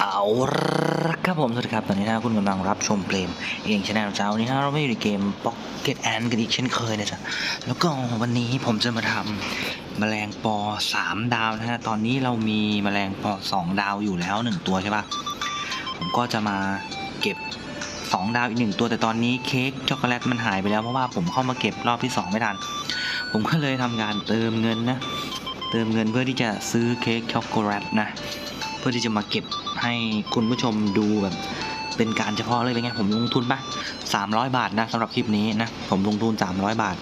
เอาละครับผม สวัสดีครับ ตอนนี้นะคุณกำลังรับชมเกมเองชาแนลเจ้านี้นะเราไม่อยู่ในเกม Pocket Ant กันอีกเช่นเคยนะจ๊ะ แล้วก็วันนี้ผมจะมาทำแมลงปอ 3 ดาวนะฮะ ตอนนี้เรามีแมลงปอ 2 ดาวอยู่แล้ว 1 ตัวใช่ปะผมก็จะมาเก็บ 2 ดาวอีก 1 ตัวแต่ตอนนี้เค้กช็อกโกแลตมันหายไปแล้วเพราะว่าผมเข้ามาเก็บรอบที่ 2 ไม่ทัน ผมก็เลยทำการเติมเงินนะ เติมเงินเพื่อที่จะซื้อเค้กช็อกโกแลตนะ เพื่อที่จะมาเก็บ ให้คุณผู้ชมดูแบบเป็นการเฉพาะเลยเป็นไงผมลงทุนปะ300 บาทนะสำหรับคลิปนี้นะผมลงทุน 300 บาท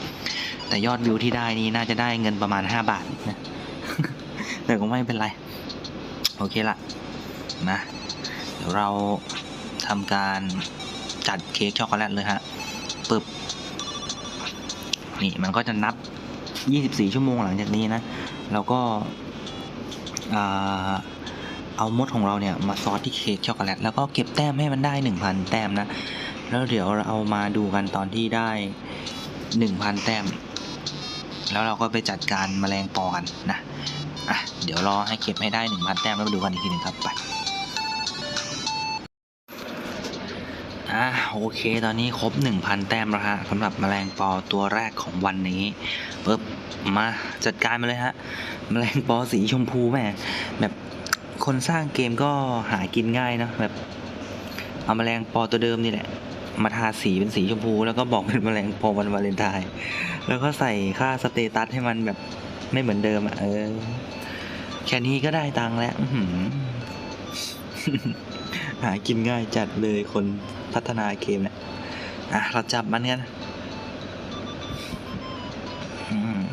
แต่ยอดวิวที่ได้นี้น่าจะได้เงินประมาณ 5 บาทนะแต่ก็ไม่เป็นไร โอเคละนะเดี๋ยวเราทำการจัดเค้กช็อกโกแลตเลยฮะปึบนี่มันก็จะนับ 24 ชั่วโมงหลังจากนี้นะ แล้วก็อ่า เอามดของเราเนี่ยมาซอสที่เค้กช็อกโกแลตแล้วก็เก็บแต้มให้มันได้ 1,000 แต้มนะ แล้วเดี๋ยวเราเอามาดูกันตอนที่ได้ 1,000 แต้ม แล้วเราก็ไปจัดการแมลงปอกันนะอะเดี๋ยวรอให้เก็บให้ได้ 1,000 แต้มแล้วมาดูกันอีกทีหนึ่งครับไปอะโอเคตอนนี้ครบ 1,000 แต้มแล้วฮะสำหรับแมลงปอตัวแรกของวันนี้ปึ๊บมาจัดการมาเลยฮะแมลงปอสีชมพูแม่แบบ คนสร้างเกมก็หากินง่ายเนะแบบ เอามาแมลงปอตัวเดิมนี่แหละ มาทาสีเป็นสีชมพู แล้วก็บอกเป็นแมลงปอวันวาเลนไทน์แล้วก็ใส่ค่าสเตตัสให้มันแบบไม่เหมือนเดิมอะเออแค่นี้ก็ได้ตังค์แล้วหากินง่ายจัดเลยคนพัฒนาเกมเนี่ยอะเราจับมันกันอืม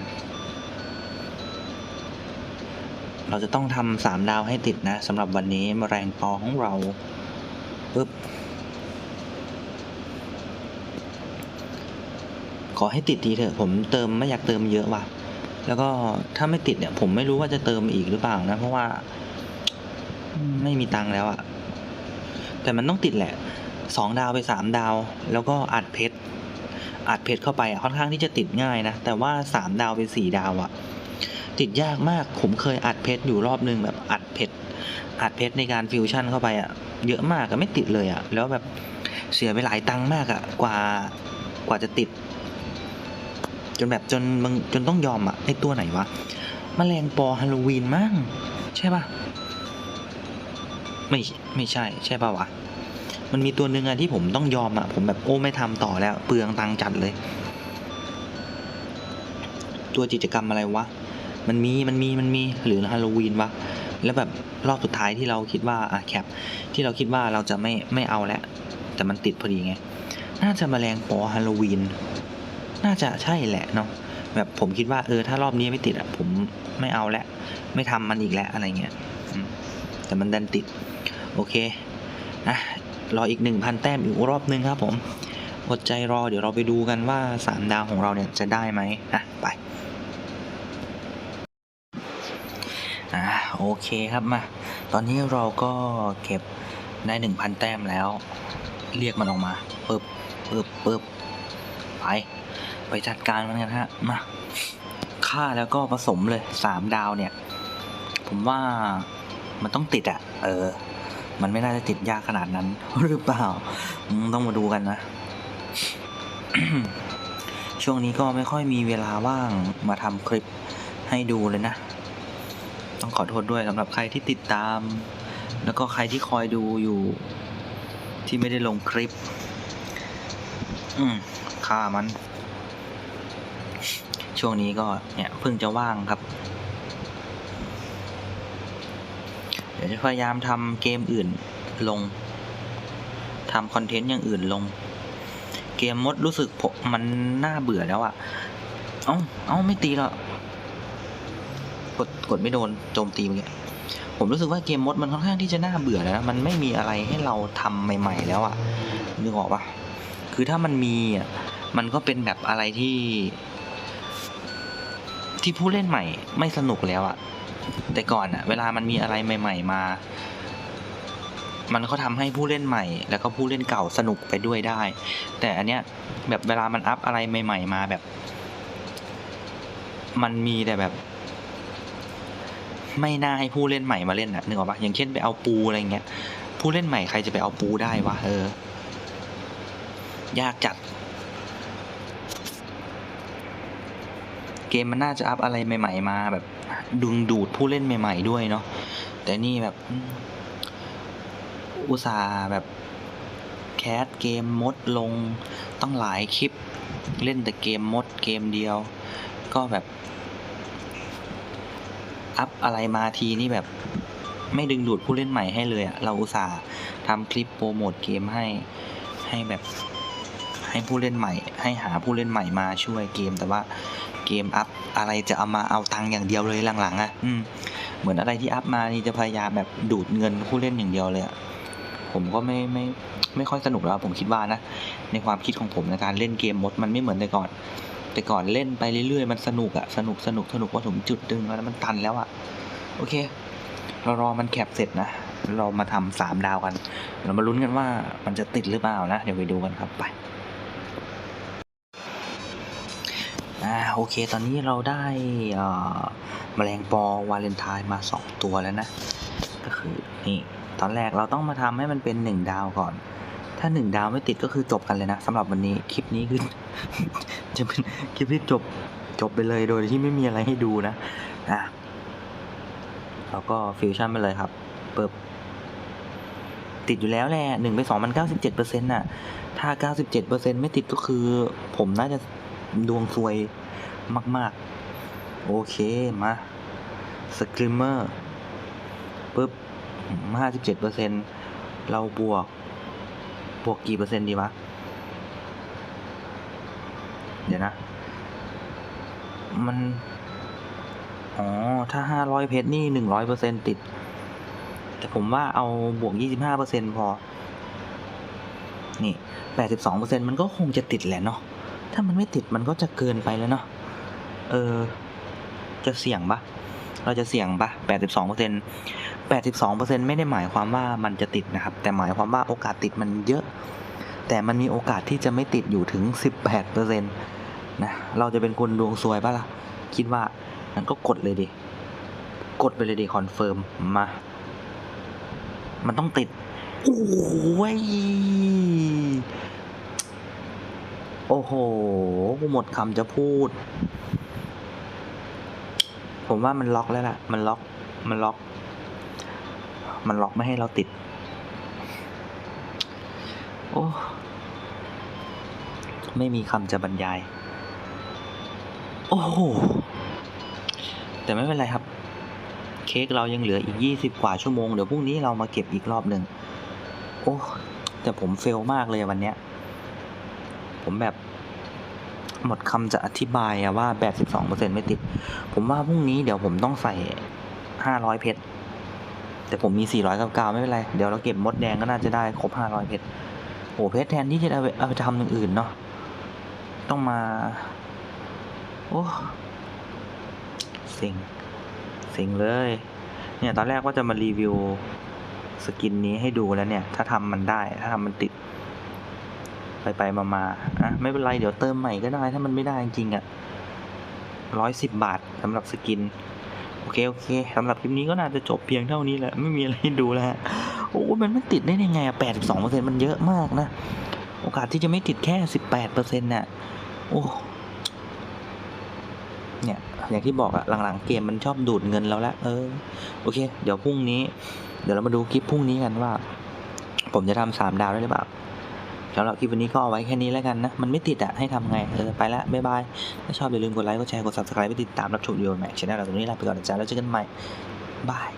เราจะต้องทำสามดาวให้ติดนะสำหรับวันนี้มแมลงปอของเราปึ๊บขอให้ติดทีเถอะผมเติมไม่อยากเติมเยอะว่ะ แล้วก็ถ้าไม่ติดเนี่ย ผมไม่รู้ว่าจะเติมอีกหรือเปล่านะ เพราะว่าไม่มีตังค์แล้วอะแต่มันต้องติดแหละสองดาวไปสามดาว แล้วก็อัดเพชรอัดเพชรเข้าไปอะค่อนข้างที่จะติดง่ายนะ แต่ว่าสามดาวไปสี่ดาวอะ ติดยากมาก ผมเคยอัดเพชรอยู่รอบนึงแบบอัดเพชรอัดเพชรในการฟิวชั่นเข้าไปอะเยอะมากอะไม่ติดเลยอะแล้วแบบเสียไปหลายตังค์มากอะกว่ากว่าจะติด จนแบบจนมึงจนต้องยอมอะไอตัวไหนวะมแมลงปอฮาโลวีนมั้งใช่ปะไม่ไม่ใช่ ใช่ปะวะมันมีตัวหนึ่งอะที่ผมต้องยอมอะผมแบบโอ้ไม่ทำต่อแล้ว เปลืองตังจัดเลย ตัวกิจกรรมอะไรวะ มันมีมันมีมันมีหรือฮาโลวีนวะแล้วแบบรอบสุดท้ายที่เราคิดว่าอะแคปที่เราคิดว่าเราจะไม่ไม่เอาแล้วแต่มันติดพอดีไง น่าจะมาแมลงปอฮาโลวีนน่าจะใช่แหละเนาะแบบผมคิดว่าเออถ้ารอบนี้ไม่ติดอะผมไม่เอาแล้วไม่ทำมันอีกแล้วอะไรเงี้ยแต่มันดันติด โอเคนะรออีกหนึ่งพันแต้มอีกรอบนึงครับผมอดใจรอเดี๋ยวเราไปดูกันว่าสามดาวของเราเนี่ยจะได้ไหมอะไป อะโอเคครับมา ตอนนี้เราก็เก็บได้หนึ่งพันแต้มแล้ว เรียกมันออกมาปึ๊บปึ๊บปึ๊บไป ไปจัดการมันกันฮะมาฆ่าแล้วก็ผสมเลยสามดาวเนี่ย ผมว่ามันต้องติดอะเออ มันไม่น่าจะติดยากขนาดนั้น หรือเปล่าต้องมาดูกันนะ ช่วงนี้ก็ไม่ค่อยมีเวลาว่างมาทำคลิปให้ดูเลยนะ ต้องขอโทษด้วยสำหรับใครที่ติดตาม แล้วก็ใครที่คอยดูอยู่ที่ไม่ได้ลงคลิป อืมฆ่ามัน ช่วงนี้ก็เนี่ยเพิ่งจะว่างครับ เดี๋ยวจะพยายามทำเกมอื่นลงทำคอนเทนต์อย่างอื่นลง เกมมดรู้สึกผมมันน่าเบื่อแล้วอะ่ะ เอ้า เอ้า ไม่ตีหรอก กดกดไม่โดนโจมตีเมื่อกี้ผมรู้สึกว่าเกมมดมันค่อนข้างที่จะน่าเบื่อแล้วนะมันไม่มีอะไรให้เราทำใหม่ ๆ แล้วอะ่ะนึกออกปะคือถ้ามันมีอะมันก็เป็นแบบอะไรที่ ที่ผู้เล่นใหม่ไม่สนุกแล้วอะแต่ก่อนอะเวลามันมีอะไรใหม่ ๆ มา มันก็ทำให้ผู้เล่นใหม่ แล้วก็ผู้เล่นเก่าสนุกไปด้วยได้ แต่อันเนี้ยแบบเวลามันอัพอะไรใหม่ ๆ มาแบบ มันมีแต่แบบ ไม่น่าให้ผู้เล่นใหม่มาเล่นอะนึกออกปะอย่างเช่นไปเอาปูอะไรเงี้ยผู้เล่นใหม่ใครจะไปเอาปูได้วะเออ ยากจัด เกมมันน่าจะอัพอะไรใหม่ ๆ มาแบบ ดึงดูดผู้เล่นใหม่ ๆ ด้วยเนาะแต่นี่แบบ อุตส่าห์แบบแคสเกมมดลงตั้งหลายคลิป เล่นแต่เกมมดเกมเดียว ก็แบบ อัพอะไรมาทีนี่แบบไม่ดึงดูดผู้เล่นใหม่ให้เลยอะเราอุตส่าห์ทำคลิปโปรโมทเกมให้ให้แบบให้ผู้เล่นใหม่ ให้หาผู้เล่นใหม่มาช่วยเกมแต่ว่าเกมอัพอะไรจะเอามาเอาตังค์อย่างเดียวเลยหลังๆอะอืมเหมือนอะไรที่อัพมานี่จะพยายามแบบดูดเงินผู้เล่นอย่างเดียวเลยอะผมก็ไม่ไม่ไม่ค่อยสนุกแล้วผมคิดว่านะในความคิดของผมในการเล่นเกมมดมันไม่เหมือนแต่ก่อน แต่ก่อนเล่นไปเรื่อยๆ มันสนุกอะสนุกสนุกสนุกพอถึงจุดดึงแล้วมันตันแล้วอะโอเค เรารอมันแคปเสร็จนะ เรามาทำสามดาวกัน เรามาลุ้นกันว่ามันจะติดหรือเปล่านะ เดี๋ยวไปดูกันครับไปอ่าโอเค ตอนนี้เราได้แมลงปอวาเลนไทน์มาสองตัวแล้วนะ ก็คือนี่ตอนแรกเราต้องมาทำให้มันเป็นหนึ่งดาวก่อน ถ้าหนึ่งดาวไม่ติดก็คือจบกันเลยนะสำหรับวันนี้คลิปนี้คือ จะเป็นคลิปที่จบจบไปเลยโดยที่ไม่มีอะไรให้ดูนะอะเราก็ฟิวชั่นไปเลยครับเปิบติดอยู่แล้วแหละหนึ่งไปสองมันเก้าสิบเจ็ดเปอร์เซ็นต์น่ะ ถ้าเก้าสิบเจ็ดเปอร์เซ็นต์ไม่ติดก็คือ ผมน่าจะดวงซวยมาก ๆ โอเค มาสคริมเมอร์ปึ๊บห้าสิบเจ็ดเปอร์เซ็นต์เราบวก บวกกี่เปอร์เซ็นต์ดีวะ เดี๋ยวนะ มัน อ๋อ ถ้าห้าร้อยเพชรนี่หนึ่งร้อยเปอร์เซ็นติด แต่ผมว่าเอาบวกยี่สิบห้าเปอร์เซ็นพอ นี่แปดสิบสองเปอร์เซ็นมันก็คงจะติดแหละเนาะ ถ้ามันไม่ติดมันก็จะเกินไปแล้วเนาะ เออ จะเสี่ยงปะเราจะเสี่ยงปะแปดสิบสองเปอร์เซ็นแปดสิบสองเปอร์เซ็นไม่ได้หมายความว่ามันจะติดนะครับ แต่หมายความว่าโอกาสติดมันเยอะ แต่มันมีโอกาสที่จะไม่ติดอยู่ถึงสิบแปดเปอร์เซ็นะ เราจะเป็นคนดวงซวยปะล่ะ คิดว่านั้นก็กดเลยดิ กดไปเลยดิคอนเฟิร์มมา มันต้องติด โอ้ย โอ้โหหมดคำจะพูด ผมว่ามันล็อกแล้วล่ะ มันล็อก มันล็อก มันล็อกไม่ให้เราติด โอ้ไม่มีคำจะบรรยาย โอ้โห แต่ไม่เป็นไรครับ เค้กเรายังเหลืออีกยี่สิบกว่าชั่วโมง เดี๋ยวพรุ่งนี้เรามาเก็บอีกรอบหนึ่ง โอ้ แต่ผมเฟลมากเลยวันเนี้ย ผมแบบ หมดคำจะอธิบายอะว่า 82%ไม่ติด ผมว่าพรุ่งนี้เดี๋ยวผมต้องใส่ 500 เพชร แต่ผมมี 499 ไม่เป็นไร เดี๋ยวเราเก็บมดแดงก็น่าจะได้ครบ 500 เพชร โอ้เพชรแทนที่จะเอาไปเอาไปทำอย่างอื่นเนาะต้องมา โอ้เซ็งเซ็งเลย เนี่ยตอนแรกว่าจะมารีวิวสกินนี้ให้ดูแล้วเนี่ย ถ้าทำมันได้ ถ้าทำมันติด ไปไปมามาอะไม่เป็นไร เดี๋ยวเติมใหม่ก็ได้ ถ้ามันไม่ได้จริงๆอะร้อยสิบบาทสำหรับสกิน โอเค โอเคสำหรับคลิปนี้ก็น่าจะจบเพียงเท่านี้แหละ ไม่มีอะไรให้ดูแล้ว โอ้มันไม่ติดได้ยังไงอะแปดสิบสองเปอร์เซ็นต์มันเยอะมากนะ โอกาสที่จะไม่ติดแค่สิบแปดเปอร์เซ็นต์น่ะ โอ้ เนี่ย อย่างที่บอกอะหลังๆ เกมมันชอบดูดเงินเราละเออ โอเค เดี๋ยวพรุ่งนี้ เดี๋ยวเรามาดูคลิปพรุ่งนี้กันว่า ผมจะทำสามดาวได้หรือเปล่าสำหรับคลิปวันนี้ก็เอาไว้แค่นี้แล้วกันนะ มันไม่ติดอะให้ทำไง เออ ไปละ บ๊ายบาย ถ้าชอบอย่าลืมกดไลค์ กดแชร์ กด subscribe ไปติดตามรับชมวิดีโอใหม่ช่องเราตรงนี้ลาไปก่อนนะจ๊ะแล้วเจอกันใหม่บาย